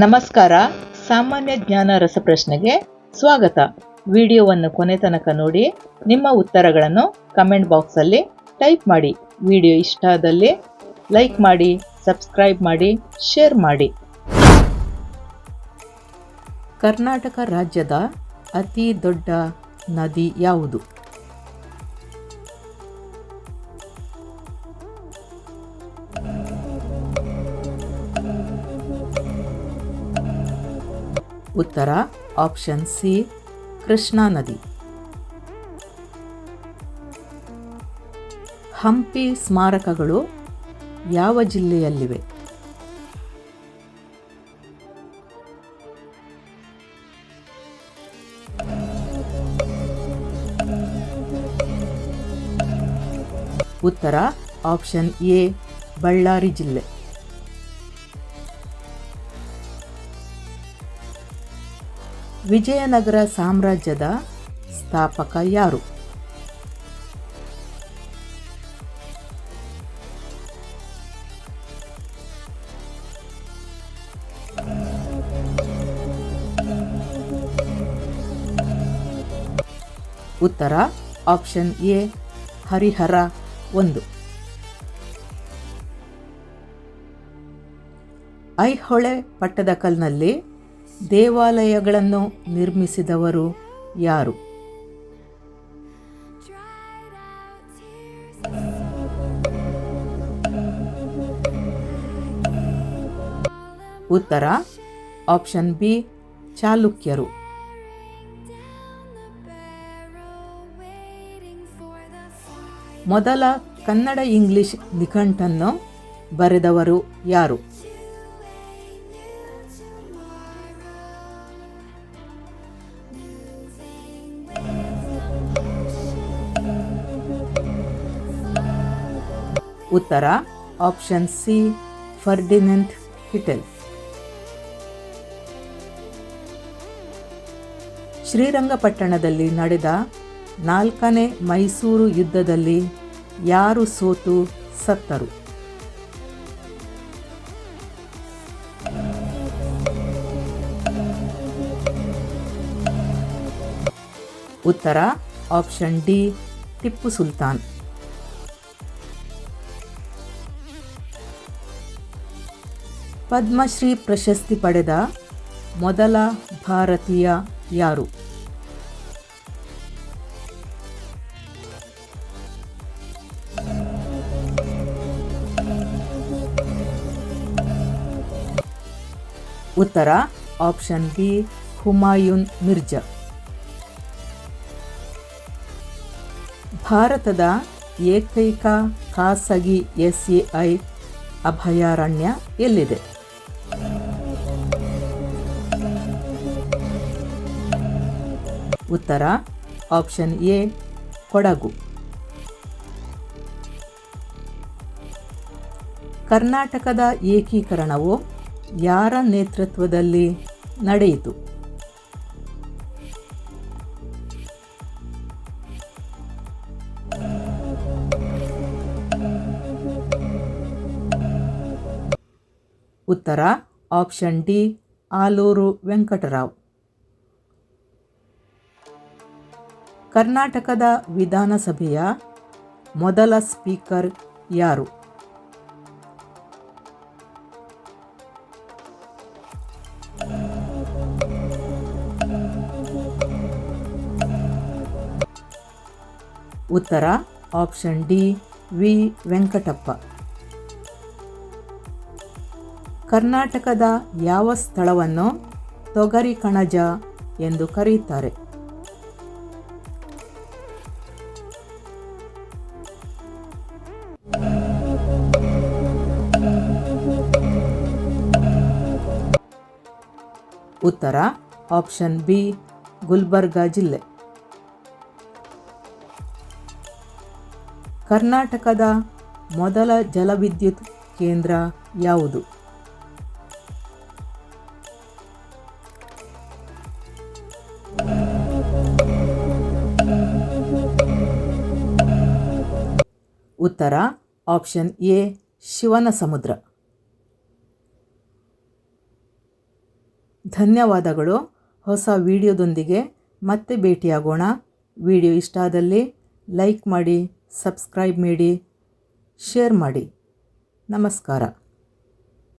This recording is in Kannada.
ನಮಸ್ಕಾರ. ಸಾಮಾನ್ಯ ಜ್ಞಾನ ರಸಪ್ರಶ್ನೆಗೆ ಸ್ವಾಗತ. ವಿಡಿಯೋವನ್ನು ಕೊನೆ ತನಕ ನೋಡಿ, ನಿಮ್ಮ ಉತ್ತರಗಳನ್ನು ಕಮೆಂಟ್ ಬಾಕ್ಸಲ್ಲಿ ಟೈಪ್ ಮಾಡಿ. ವಿಡಿಯೋ ಇಷ್ಟ ಆದಲ್ಲಿ ಲೈಕ್ ಮಾಡಿ, ಸಬ್ಸ್ಕ್ರೈಬ್ ಮಾಡಿ, ಶೇರ್ ಮಾಡಿ. ಕರ್ನಾಟಕ ರಾಜ್ಯದ ಅತಿ ದೊಡ್ಡ ನದಿ ಯಾವುದು? ಉತ್ತರ ಆಪ್ಷನ್ ಸಿ ಕೃಷ್ಣಾ ನದಿ. ಹಂಪಿ ಸ್ಮಾರಕಗಳು ಯಾವ ಜಿಲ್ಲೆಯಲ್ಲಿವೆ? ಉತ್ತರ ಆಪ್ಷನ್ ಎ ಬಳ್ಳಾರಿ ಜಿಲ್ಲೆ. ವಿಜಯನಗರ ಸಾಮ್ರಾಜ್ಯದ ಸ್ಥಾಪಕ ಯಾರು? ಉತ್ತರ ಆಪ್ಷನ್ ಎ ಹರಿಹರ ಒಂದು. ಐಹೊಳೆ ಪಟ್ಟದಕಲ್ನಲ್ಲಿ ದೇವಾಲಯಗಳನ್ನು ನಿರ್ಮಿಸಿದವರು ಯಾರು? ಉತ್ತರ ಆಪ್ಷನ್ ಬಿ ಚಾಲುಕ್ಯರು. ಮೊದಲ ಕನ್ನಡ ಇಂಗ್ಲಿಷ್ ನಿಘಂಟನ್ನು ಬರೆದವರು ಯಾರು? ಉತ್ತರ ಆಪ್ಷನ್ ಸಿ ಫರ್ಡಿನೆಂಟ್ ಹಿಟೆಲ್ ಶ್ರೀರಂಗಪಟ್ಟಣದಲ್ಲಿ ನಡೆದ ನಾಲ್ಕನೇ ಮೈಸೂರು ಯುದ್ಧದಲ್ಲಿ ಯಾರು ಸೋತು ಸತ್ತರು? ಉತ್ತರ ಆಪ್ಷನ್ ಡಿ ಟಿಪ್ಪು ಸುಲ್ತಾನ್. ಪದ್ಮಶ್ರೀ ಪ್ರಶಸ್ತಿ ಪಡೆದ ಮೊದಲ ಭಾರತೀಯ ಯಾರು? ಉತ್ತರ, ಆಪ್ಷನ್ ಬಿ, ಹುಮಾಯೂನ್ ಮಿರ್ಜಾ. ಭಾರತದ ಏಕೈಕ ಖಾಸಗಿ ಎಸ್ಎಐ ಅಭಯಾರಣ್ಯ ಎಲ್ಲಿದೆ? ಉತ್ತರ ಆಪ್ಷನ್ ಎ ಕೊಡಗು. ಕರ್ನಾಟಕದ ಏಕೀಕರಣವು ಯಾರ ನೇತೃತ್ವದಲ್ಲಿ ನಡೆಯಿತು? ಉತ್ತರ ಆಪ್ಷನ್ ಡಿ ಆಲೂರು ವೆಂಕಟರಾವ್. ಕರ್ನಾಟಕದ ವಿಧಾನಸಭೆಯ ಮೊದಲ ಸ್ಪೀಕರ್ ಯಾರು? ಉತ್ತರ, ಆಪ್ಷನ್ ಡಿ, ವಿ, ವೆಂಕಟಪ್ಪ. ಕರ್ನಾಟಕದ ಯಾವ ಸ್ಥಳವನ್ನು ತೊಗರಿ ಕಣಜ ಎಂದು ಕರೆಯುತ್ತಾರೆ? ಉತ್ತರ ಆಪ್ಷನ್ ಬಿ ಗುಲ್ಬರ್ಗಾ ಜಿಲ್ಲೆ. ಕರ್ನಾಟಕದ ಮೊದಲ ಜಲವಿದ್ಯುತ್ ಕೇಂದ್ರ ಯಾವುದು? ಉತ್ತರ ಆಪ್ಷನ್ ಎ ಶಿವನ ಸಮುದ್ರ ಧನ್ಯವಾದಗಳು. ಹೊಸ ವಿಡಿಯೋದೊಂದಿಗೆ ಮತ್ತೆ ಭೇಟಿಯಾಗೋಣ. ವಿಡಿಯೋ ಇಷ್ಟ ಆದಲ್ಲಿ ಲೈಕ್ ಮಾಡಿ, ಸಬ್ಸ್ಕ್ರೈಬ್ ಮಾಡಿ, ಶೇರ್ ಮಾಡಿ. ನಮಸ್ಕಾರ.